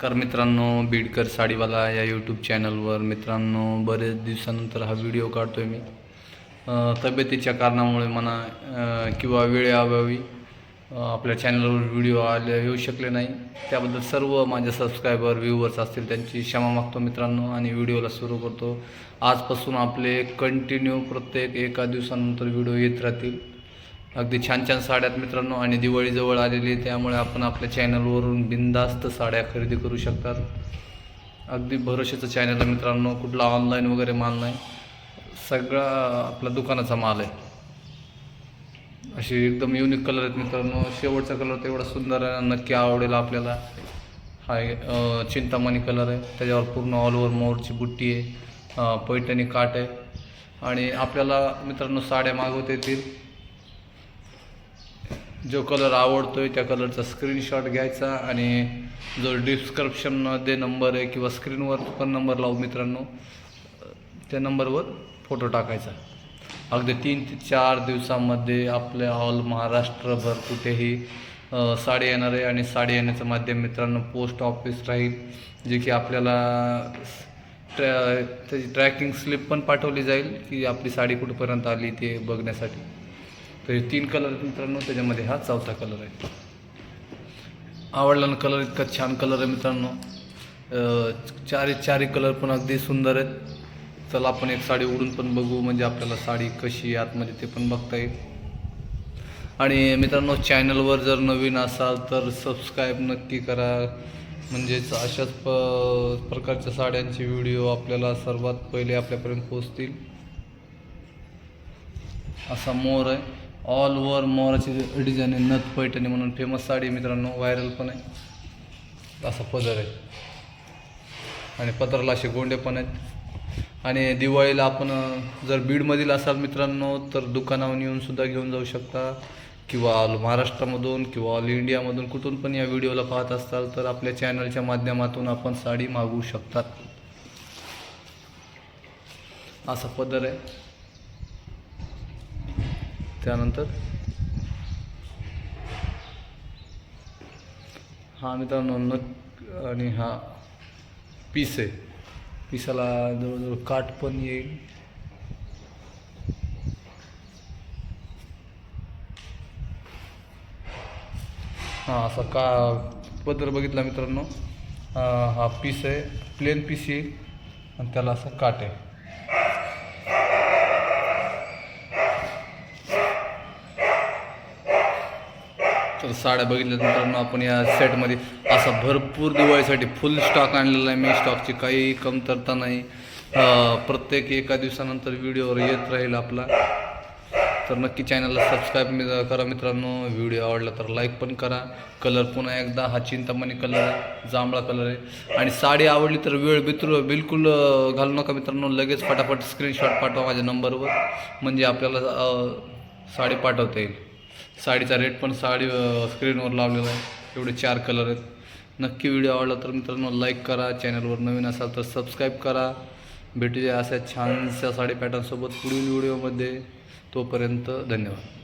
नमस्कार मित्रांनो बीडकर साडीवाला या यूट्यूब चॅनलवर मित्रांनो बरेच दिवसानंतर हा व्हिडिओ काढतोय मी. तब्येतीच्या कारणामुळे म्हणा किंवा वेळेअभावी आपल्या चॅनलवर व्हिडिओ आले येऊ शकले नाही. त्याबद्दल सर्व माझे सबस्क्रायबर व्ह्यूवर्स असतील त्यांची क्षमा मागतो मित्रांनो आणि व्हिडिओला सुरू करतो. आजपासून आपले कंटिन्यू प्रत्येक एका दिवसानंतर व्हिडिओ येत राहतील. अगदी छान छान साड्यात मित्रांनो आणि दिवाळीजवळ आलेली आहे त्यामुळे आपण आपल्या चॅनलवरून बिनधास्त साड्या खरेदी करू शकतात. अगदी भरोशाचं चॅनल आहे मित्रांनो कुठला ऑनलाईन वगैरे माल नाही. सगळा आपला दुकानाचा माल आहे. अशी एकदम युनिक कलर आहेत मित्रांनो. शेवटचा कलर तेवढा सुंदर आहे नक्की आवडेल आपल्याला. हा चिंतामणी कलर आहे. त्याच्यावर पूर्ण ऑल ओव्हर मोरची बुट्टी आहे पैठणी काट आहे. आणि आपल्याला मित्रांनो साड्या मागवता येतील. जो कलर आवडतो आहे त्या कलरचा स्क्रीनशॉट घ्यायचा आणि जो डिस्क्रिप्शनमध्ये नंबर आहे किंवा स्क्रीनवर पण नंबर लावू मित्रांनो त्या नंबरवर फोटो टाकायचा. अगदी तीन ते चार दिवसामध्ये आपल्या ऑल महाराष्ट्रभर कुठेही साडी येणार आहे आणि साडी येण्याचं माध्यम मित्रांनो पोस्ट ऑफिस राहील जे की आपल्याला ट्रॅ त्याची ट्रॅकिंग स्लिप पण पाठवली जाईल की आपली साडी कुठपर्यंत आली ते बघण्यासाठी. तर हे तीन कलर आहेत मित्रांनो त्याच्यामध्ये हा चौथा कलर आहे. आवडला ना कलर इतका छान कलर आहे मित्रांनो. चारी चारी कलर पण अगदी सुंदर आहेत. चला आपण एक साडी उडून पण बघू म्हणजे आपल्याला साडी कशी आतमध्ये ते पण बघता येईल. आणि मित्रांनो चॅनलवर जर नवीन असाल तर सबस्क्राईब नक्की करा. म्हणजेच अशाच प प्रकारच्या साड्यांचे व्हिडिओ आपल्याला सर्वात पहिले आपल्यापर्यंत पोहोचतील. असा मोर आहे. ऑल ओव्हर मोराची डिझाईन आहे नथ पैठणी म्हणून फेमस साडी मित्रांनो व्हायरल पण आहे. असा पदर आहे. आणि पदराला असे गोंडे पण आहेत. आणि दिवाळीला आपण जर बीडमधील असाल मित्रांनो तर दुकानावर येऊन सुद्धा घेऊन जाऊ शकता. किंवा ऑल महाराष्ट्रामधून किंवा ऑल इंडियामधून कुठून पण या व्हिडिओला पाहत असाल तर आपल्या चॅनलच्या माध्यमातून आपण साडी मागवू शकतात. असा पदर आहे. त्यानंतर? हा मित्रांनो नक आणि हा पीस. आहे पिसाला जवळजवळ काठ पण येईल. हा असा का पदर बघितला मित्रांनो? हा पीस आहे. प्लेन पीस येईल आणि त्याला असा काट आहे. तर साड्या बघितल्या मित्रांनो आपण या सेटमध्ये असा भरपूर दिवाळीसाठी फुल स्टॉक आणलेला आहे. मी स्टॉकची काही कमतरता नाही. प्रत्येक एका दिवसानंतर व्हिडिओवर येत राहील आपला. तर नक्की चॅनलला सबस्क्राईब करा मित्रांनो. व्हिडिओ आवडला तर लाईक पण करा. कलर पुन्हा एकदा हा चिंतामणी कलर आहे जांभळा कलर आहे. आणि साडी आवडली तर वेळ बित्र बिलकुल घालू नका मित्रांनो. लगेच फटाफट स्क्रीनशॉट पाठवा माझ्या नंबरवर म्हणजे आपल्याला साडी पाठवता येईल. साडीचा रेट पण साडी स्क्रीनवर लावलेला आहे. एवढे चार कलर आहेत. नक्की व्हिडिओ आवडला तर मित्रांनो लाईक करा. चॅनलवर नवीन असाल तर सबस्क्राईब करा. भेटूया अशा छानशा साडी पॅटर्नसोबत पुढील व्हिडिओमध्ये तोपर्यंत धन्यवाद.